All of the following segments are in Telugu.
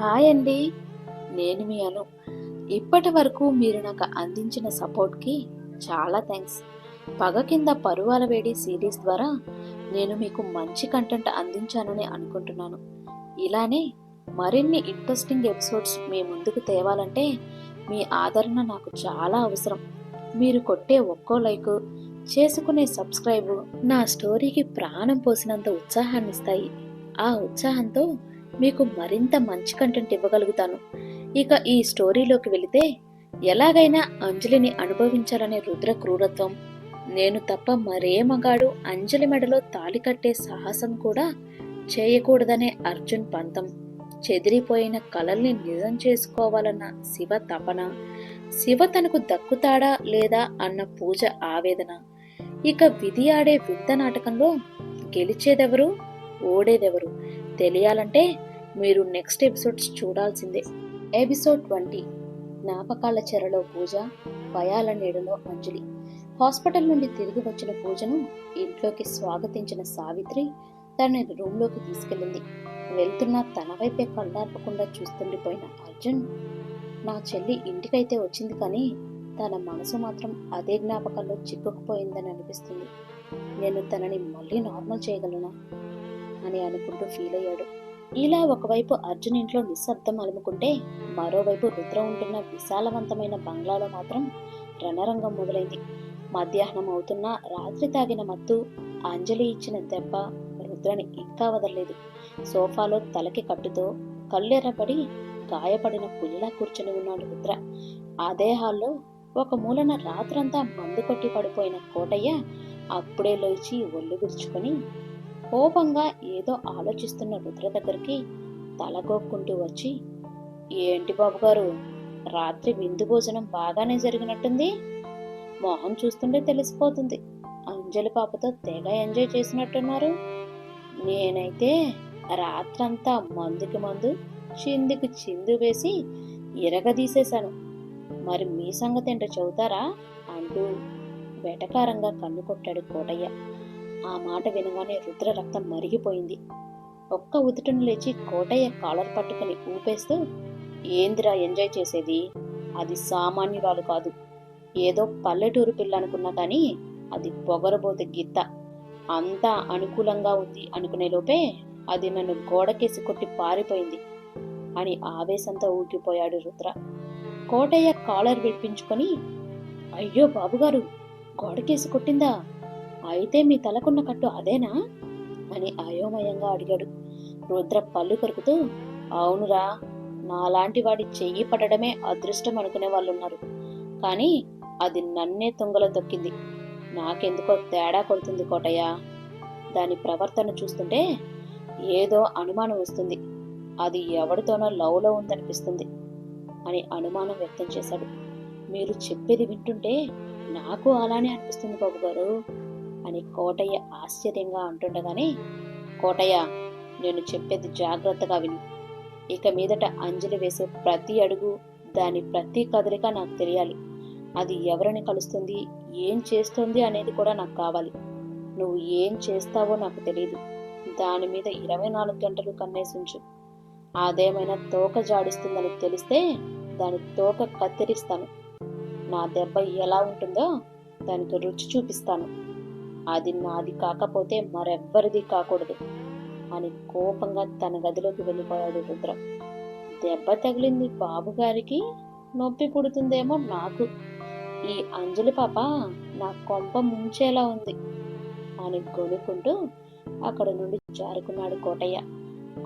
హాయ్ అండి. నేను మీ అను. ఇప్పటి వరకు మీరు నాకు అందించిన సపోర్ట్కి చాలా థ్యాంక్స్ పగ కింద పరువాల వేడి సిరీస్ ద్వారా నేను మీకు మంచి కంటెంట్ అందించానని అనుకుంటున్నాను. ఇలానే మరిన్ని ఇంట్రెస్టింగ్ ఎపిసోడ్స్ మీ ముందుకు తేవాలంటే మీ ఆదరణ నాకు చాలా అవసరం. మీరు కొట్టే ఒక్కో లైక్ చేసుకునే సబ్స్క్రైబ్ నా స్టోరీకి ప్రాణం పోసినంత ఉత్సాహాన్ని ఇస్తాయి ఆ ఉత్సాహంతో మీకు మరింత మంచి కంటెంట్ ఇవ్వగలుగుతాను. ఇక ఈ స్టోరీలోకి వెళితే ఎలాగైనా అంజలిని అనుభవించాలనే రుద్ర క్రూరత్వం. నేను తప్ప మరే మగాడు అంజలి మెడలో తాలి కట్టే సాహసం కూడా చేయకూడదనే అర్జున్ పంతం. చెదిరిపోయిన కలల్ని నిజం చేసుకోవాలన్న శివ తపన. శివ తనకు దక్కుతాడా లేదా అన్న పూజ ఆవేదన. ఇక విధి ఆడే వింత నాటకంలో గెలిచేదెవరు? ఓడేదెవరు? తెలియాలంటే మీరు నెక్స్ట్ ఎపిసోడ్స్ చూడాల్సిందే. Episode twenty. జ్ఞాపకాల చెరలో పూజ భయాల నీడలో అంజలి. హాస్పిటల్ నుండి తిరిగి వచ్చిన పూజను ఇంట్లోకి స్వాగతించిన సావిత్రి తనని రూమ్లోకి తీసుకెళ్ళింది. వెళ్తున్న తన వైపే కళ్ళార్పకుండా చూస్తుండిపోయిన అర్జున్ నా చెల్లి ఇంటికైతే వచ్చింది కానీ తన మనసు మాత్రం అదే జ్ఞాపకాల్లో చిక్కుకుపోయిందని అనిపిస్తుంది. నేను తనని మళ్ళీ నార్మల్ చేయగలనా? అని అనుకుంటూ ఫీల్ అయ్యాడు. ఇలా ఒకవైపు అర్జున్ ఇంట్లో నిశ్శబ్దం అలుముకుంటే మరోవైపు రుద్ర ఉంటున్న విశాలవంతమైన బంగ్లాలో మాత్రం రణరంగం మొదలైంది. మధ్యాహ్నం అవుతున్నా రాత్రి తాగిన మత్తు అంజలి ఇచ్చిన దెబ్బ రుద్రని ఇంకా వదలలేదు. సోఫాలో తలకి కట్టుతో కళ్ళెర్రబడి గాయపడిన పులిలా కూర్చొని ఉన్నాడు రుద్ర. అదే హాల్లో ఒక మూలన రాత్రంతా మందు కొట్టి పడిపోయిన కోటయ్య అప్పుడే లేచి ఒళ్ళు విరుచుకొని కోపంగా ఏదో ఆలోచిస్తున్న రుద్ర దగ్గరికి తలగొక్కుంటూ వచ్చి ఏంటి బాబుగారు రాత్రి విందు భోజనం బాగానే జరిగినట్టుంది? మొహం చూస్తుంటే తెలిసిపోతుంది. అంజలి పాపతో తెగ ఎంజాయ్ చేసినట్టున్నారు. నేనైతే రాత్రంతా మందుకి మందు చిందుకు చిందు వేసి ఇరగదీసేశాను. మరి మీ సంగతి ఏంటో చెబుతారా? అంటూ వెటకారంగా కన్ను కొట్టాడు కోటయ్య. ఆ మాట వినగానే రుద్ర రక్తం మరిగిపోయింది. ఒక్క ఉదుటను లేచి కోటయ్య కాలర్ పట్టుకుని ఊపేస్తూ ఏందిరా ఎంజాయ్ చేసేది? అది సామాన్యురాలు కాదు. ఏదో పల్లెటూరు పిల్ల అనుకున్నా కానీ అది పొగరబోతు గిత్త. అంతా అనుకూలంగా ఉంది అనుకునే లోపే అది నన్ను గోడకేసి కొట్టి పారిపోయింది అని ఆవేశంతో ఊగిపోయాడు రుద్ర. కోటయ్య కాలర్ విడిపించుకొని అయ్యో బాబుగారు గోడకేసి కొట్టిందా? అయితే మీ తలకున్న కట్టు అదేనా? అని అయోమయంగా అడిగాడు. రుద్ర పళ్ళు కొరుకుతూ అవునురా నాలాంటి వాడి చెయ్యి పడడమే అదృష్టం అనుకునే వాళ్ళు ఉన్నారు కానీ అది నన్నే తుంగలో తొక్కింది. నాకెందుకో తేడా కొడుతుంది కోటయ్య. దాని ప్రవర్తన చూస్తుంటే ఏదో అనుమానం వస్తుంది. అది ఎవరితోనో లవ్లో ఉందనిపిస్తుంది అని అనుమానం వ్యక్తం చేశాడు. మీరు చెప్పేది వింటుంటే నాకు అలానే అనిపిస్తుంది బాబు గారు అని కోటయ్య ఆశ్చర్యంగా అంటుండగానే కోటయ్య నేను చెప్పేది జాగ్రత్తగా విను. ఇక మీదట అంజలి వేసే ప్రతి అడుగు దాని ప్రతి కదలిక నాకు తెలియాలి. అది ఎవరిని కలుస్తుంది ఏం చేస్తుంది అనేది కూడా నాకు కావాలి. నువ్వు ఏం చేస్తావో నాకు తెలియదు దాని మీద ఇరవై నాలుగు గంటలు కన్నేసుంచు. అదేమైనా తోక జాడిస్తుందని తెలిస్తే దాని తోక కత్తిరిస్తాను. నా దెబ్బ ఎలా ఉంటుందో దానికి రుచి చూపిస్తాను. అది నాది కాకపోతే మరెవ్వరిది కాకూడదు అని కోపంగా తన గదిలోకి వెళ్ళిపోయాడు రుద్ర. దెబ్బ తగిలింది బాబుగారికి నొప్పి పుడుతుందేమో నాకు. ఈ అంజలి పాప నా కొంప ముంచేలా ఉంది అని గొనుక్కుంటూ అక్కడ నుండి జారుకున్నాడు కోటయ్య.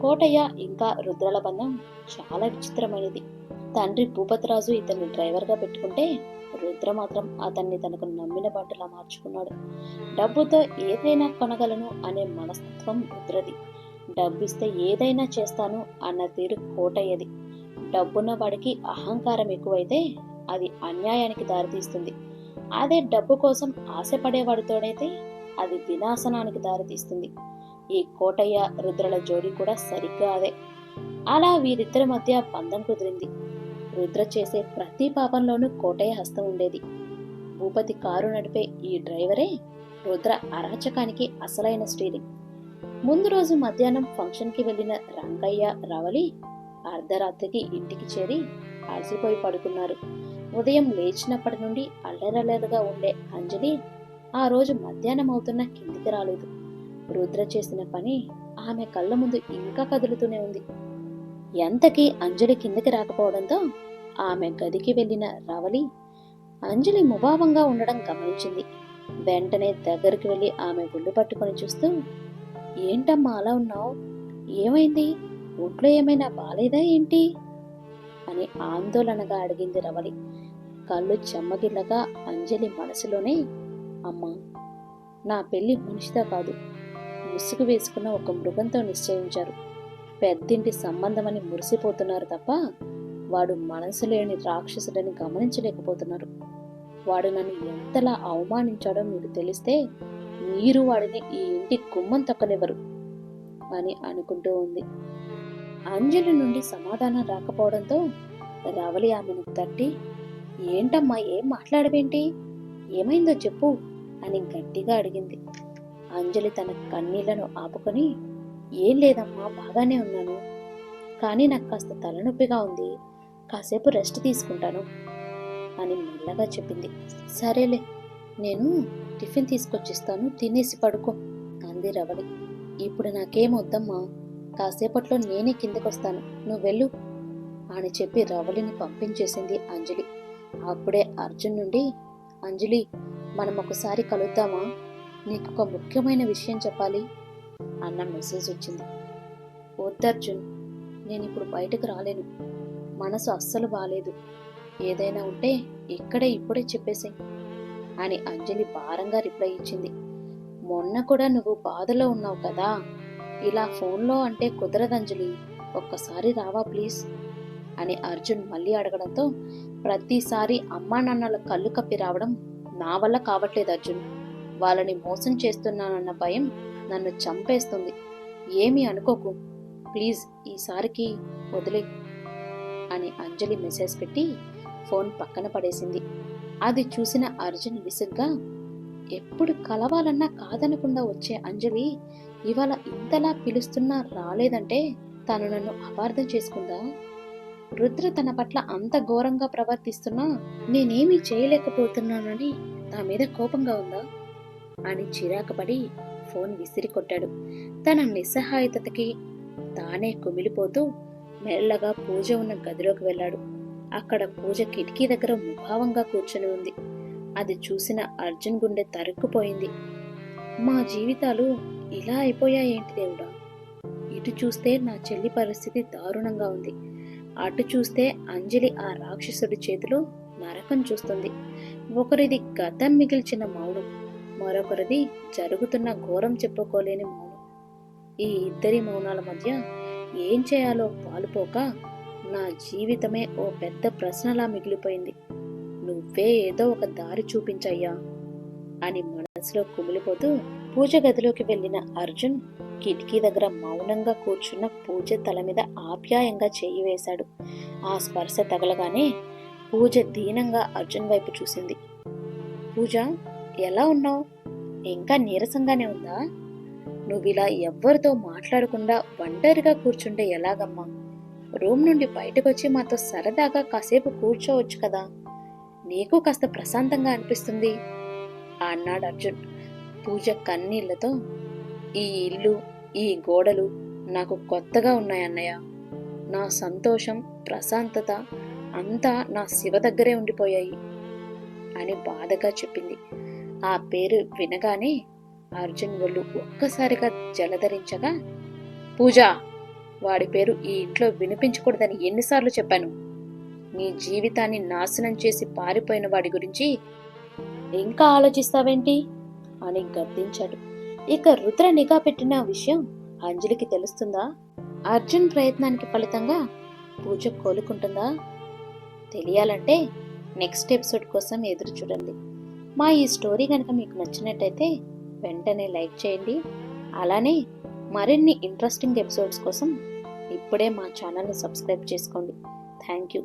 కోటయ్య ఇంకా రుద్రల బంధం చాలా విచిత్రమైనది. తండ్రి భూపతిరాజు ఇతన్ని డ్రైవర్గా పెట్టుకుంటే రుద్ర మాత్రం అతన్ని తనకు నమ్మిన బాటలా మార్చుకున్నాడు. డబ్బుతో ఏదైనా కొనగలను అనే మనస్తత్వం రుద్రది. డబ్బిస్తే ఏదైనా చేస్తాను అన్న తీరు కోటయ్యది. డబ్బున్న వాడికి అహంకారం ఎక్కువైతే అది అన్యాయానికి దారితీస్తుంది. అదే డబ్బు కోసం ఆశపడేవాడితోనైతే అది వినాశనానికి దారితీస్తుంది. ఈ కోటయ్య రుద్రల జోడి కూడా సరిగ్గా అదే. అలా వీరిద్దరి మధ్య బంధం కుదిరింది. రుద్ర చేసే ప్రతి పాపంలోనూ కోటయ్య హస్తం ఉండేది. భూపతి కారు నడిపే ఈ డ్రైవరే రుద్ర అరాచకానికి అసలైన స్టీరింగ్ ముందు రోజు మధ్యాహ్నం ఫంక్షన్కి వెళ్ళిన రంగయ్య రవలి అర్ధరాత్రికి ఇంటికి చేరి అలసిపోయి పడుకున్నారు. ఉదయం లేచినప్పటి నుండి అల్లరల్లరగా ఉండే అంజలి ఆ రోజు మధ్యాహ్నం అవుతున్న కిందికి రాలేదు. రుద్ర చేసిన పని ఆమె కళ్ళ ముందు ఇంకా కదులుతూనే ఉంది. ఎంతకీ అంజలి కిందకి రాకపోవడంతో ఆమె గదికి వెళ్ళిన రవలి అంజలి ముభావంగా ఉండడం గమనించింది. వెంటనే దగ్గరికి వెళ్ళి ఆమె గుళ్ళు పట్టుకొని చూస్తూ ఏంటమ్మా అలా ఉన్నావు? ఏమైంది? ఒంట్లో ఏమైనా బాలేదా ఏంటి? అని ఆందోళనగా అడిగింది రవలి. కళ్ళు చెమ్మగిల్లగా అంజలి మనసులోనే అమ్మా నా పెళ్ళి మనిషితో కాదు. ముసుగు వేసుకున్న ఒక మృగంతో నిశ్చయించారు. పెద్దింటి సంబంధమని మురిసిపోతున్నారు తప్ప వాడు మనసు లేని రాక్షసుడని గమనించలేకపోతున్నారు. వాడు నన్ను ఎంతలా అవమానించాడో మీకు తెలిస్తే మీరు వాడిని ఈ ఇంటి గుమ్మం తొక్కనివ్వరు అని అనుకుంటూ ఉంది. అంజలి నుండి సమాధానం రాకపోవడంతో రవలి ఆమెను తట్టి ఏంటమ్మా ఏం మాట్లాడవేంటి? ఏమైందో చెప్పు అని గట్టిగా అడిగింది. అంజలి తన కన్నీళ్ళను ఆపుకొని ఏం లేదమ్మా బాగానే ఉన్నాను. కానీ నాకు కాస్త తలనొప్పిగా ఉంది. కాసేపు రెస్ట్ తీసుకుంటాను అని మెల్లగా చెప్పింది. సరేలే నేను టిఫిన్ తీసుకొచ్చిస్తాను తినేసి పడుకో అంది రవళి. ఇప్పుడు నాకేం వద్దమ్మా కాసేపట్లో నేనే కిందకొస్తాను. నువ్వు వెళ్ళు అని చెప్పి రవళిని పంపించేసింది అంజలి. అప్పుడే అర్జున్ నుండి అంజలి మనం ఒకసారి కలుద్దామా? నీకు ఒక ముఖ్యమైన విషయం చెప్పాలి. అన్న మెసేజ్ వచ్చింది. వద్దర్జున్ నేను ఇప్పుడు బయటకు రాలేను. మనసు అస్సలు బాలేదు. ఏదైనా ఉంటే ఇక్కడే ఇప్పుడే చెప్పేసాయి అని అంజలి భారంగా రిప్లై ఇచ్చింది. మొన్న కూడా నువ్వు బాధలో ఉన్నావు కదా. ఇలా ఫోన్లో అంటే కుదరదంజలి ఒక్కసారి రావా ప్లీజ్? అని అర్జున్ మళ్ళీ అడగడంతో ప్రతిసారి అమ్మా నాన్నల కళ్ళు కప్పి రావడం నా వల్ల కావట్లేదు అర్జున్. వాళ్ళని మోసం చేస్తున్నానన్న భయం నన్ను చంపేస్తుంది. ఏమీ అనుకోకు. ప్లీజ్ ఈసారికి వదిలే అని అంజలి మెసేజ్ పెట్టి ఫోన్ పక్కన పడేసింది. అది చూసిన అర్జున్ విసుగ్గా ఎప్పుడు కలవాలన్నా కాదనకుండా వచ్చే అంజలి ఇవాళ ఇంతలా పిలుస్తున్నా రాలేదంటే తను నన్ను అపార్థం చేసుకుందా? రుద్ర తన పట్ల అంత ఘోరంగా ప్రవర్తిస్తున్నా నేనేమీ చేయలేకపోతున్నానని నా మీద కోపంగా ఉందా? అని చిరాకుపడి ఫోన్ విసిరి కొట్టాడు. తన నిస్సహాయతకి తానే కుమిలిపోతూ మెల్లగా పూజ ఉన్న గదిలోకి వెళ్ళాడు. అక్కడ పూజ కిటికీ దగ్గర ముభావంగా కూర్చొని ఉంది. అది చూసిన అర్జున్ గుండె తరుక్కుపోయింది. మా జీవితాలు ఇలా అయిపోయాయేంటి దేవుడా? ఇటు చూస్తే నా చెల్లి పరిస్థితి దారుణంగా ఉంది. అటు చూస్తే అంజలి ఆ రాక్షసుడి చేతిలో నరకం చూస్తుంది. ఒకరిది గతం మిగిల్చిన మౌనం మరొకరిది జరుగుతున్న ఘోరం చెప్పుకోలేని మౌనం. ఈ ఇద్దరి మౌనాల మధ్య ఏం చేయాలో పాలుపోక నా జీవితమే ఓ పెద్ద ప్రశ్నలా మిగిలిపోయింది. నువ్వే ఏదో ఒక దారి చూపించయ్యా అని మనసులో కుమిలిపోతూ పూజ గదిలోకి వెళ్ళిన అర్జున్ కిటికీ దగ్గర మౌనంగా కూర్చున్న పూజ తల మీద ఆప్యాయంగా చేయి వేశాడు. ఆ స్పర్శ తగలగానే పూజ దీనంగా అర్జున్ వైపు చూసింది. పూజ ఎలా ఉన్నావు? ఇంకా నీరసంగానే ఉందా? నువ్వు ఇలా ఎవ్వరితో మాట్లాడకుండా ఒంటరిగా కూర్చుంటే ఎలాగమ్మా? రూమ్ నుండి బయటకొచ్చి మాతో సరదాగా కాసేపు కూర్చోవచ్చు కదా? నీకు కాస్త ప్రశాంతంగా అనిపిస్తుంది? అన్నాడు అర్జున్. పూజ కన్నీళ్ళతో. ఈ ఇల్లు ఈ గోడలు నాకు కొత్తగా ఉన్నాయన్నయ్య నా సంతోషం ప్రశాంతత అంతా నా శివ దగ్గరే ఉండిపోయాయి అని బాధగా చెప్పింది. ఆ పేరు వినగానే అర్జున్ ఒళ్ళు ఒక్కసారిగా జలధరించగా పూజ వాడి పేరు ఈ ఇంట్లో వినిపించకూడదని ఎన్నిసార్లు చెప్పాను. నీ జీవితాన్ని నాశనం చేసి పారిపోయిన వాడి గురించి ఇంకా ఆలోచిస్తావేంటి? అని గద్దించాడు. ఇక రుద్ర నిఘా పెట్టిన విషయం అంజలికి తెలుస్తుందా? అర్జున్ ప్రయత్నానికి ఫలితంగా పూజ కోలుకుంటుందా? తెలియాలంటే నెక్స్ట్ ఎపిసోడ్ కోసం ఎదురు చూడండి. మా ఈ స్టోరీ కనుక మీకు నచ్చినట్టయితే వెంటనే లైక్ చేయండి. అలానే మరిన్ని ఇంట్రెస్టింగ్ ఎపిసోడ్స్ కోసం ఇప్పుడే మా ఛానల్ని సబ్స్క్రైబ్ చేసుకోండి. Thank you.